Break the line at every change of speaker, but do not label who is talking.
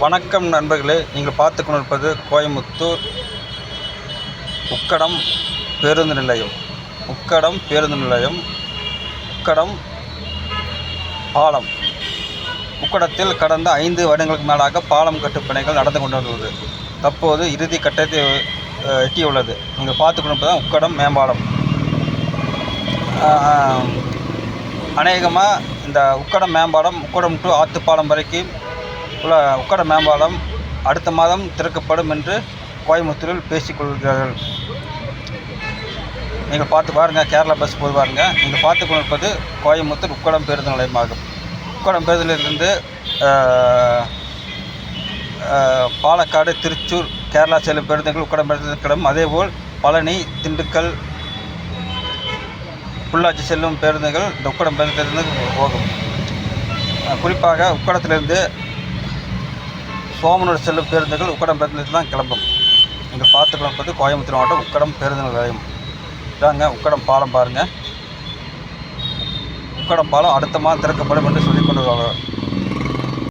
வணக்கம் நண்பர்களே நீங்கள் பார்த்து கொண்டிருப்பது கோயம்புத்தூர் உக்கடம் பேருந்து நிலையம். உக்கடம் பேருந்து நிலையம் உக்கடம் பாலம். உக்கடத்தில் கடந்த ஐந்து வருடங்களுக்கு மேலாக பாலம் கட்டுப்பணிகள் நடந்து கொண்டிருந்தது. தற்போது இறுதி கட்டத்தை எட்டியுள்ளது. நீங்கள் பார்த்து கொண்டிருப்பது தான் உக்கடம் மேம்பாலம். அநேகமாக இந்த உக்கடம் மேம்பாலம் உக்கடம் டு ஆத்துப்பாலம் வரைக்கும் உள்ள உக்கடம் மேம்பாலம் அடுத்த மாதம் திறக்கப்படும் என்று கோயம்புத்தூரில் பேசிக்கொள்கிறார்கள். நீங்கள் பார்த்து பாருங்கள் கேரளா பஸ் போய் பாருங்கள் நீங்கள் பார்த்து கொண்டிருப்பது கோயம்புத்தூர் உக்கடம் பேருந்து நிலையமாகும். உக்கடம் பேருந்திலிருந்து பாலக்காடு திருச்சூர் கேரளா செல்லும் பேருந்துகள் உக்கடம் பேருந்து கிளம்பும் அதேபோல் பழனி திண்டுக்கல் உள்ளாட்சி செல்லும் பேருந்துகள் இந்த உக்கடம் பேருந்திலிருந்து போகும். குறிப்பாக உக்கடத்திலிருந்து சோமனூர் செல்லும் பேருந்துகள் உக்கடம் பேருந்து தான் கிளம்பும். நீங்கள் பார்த்து கிளம்புவது கோயம்புத்தூர் மாவட்டம் உக்கடம் பேருந்து நிலையம். இதாங்க உக்கடம் பாலம் பாருங்கள் உக்கடம் பாலம் அடுத்த மாதம் திறக்கப்படும் என்று சொல்லிக் கொண்டு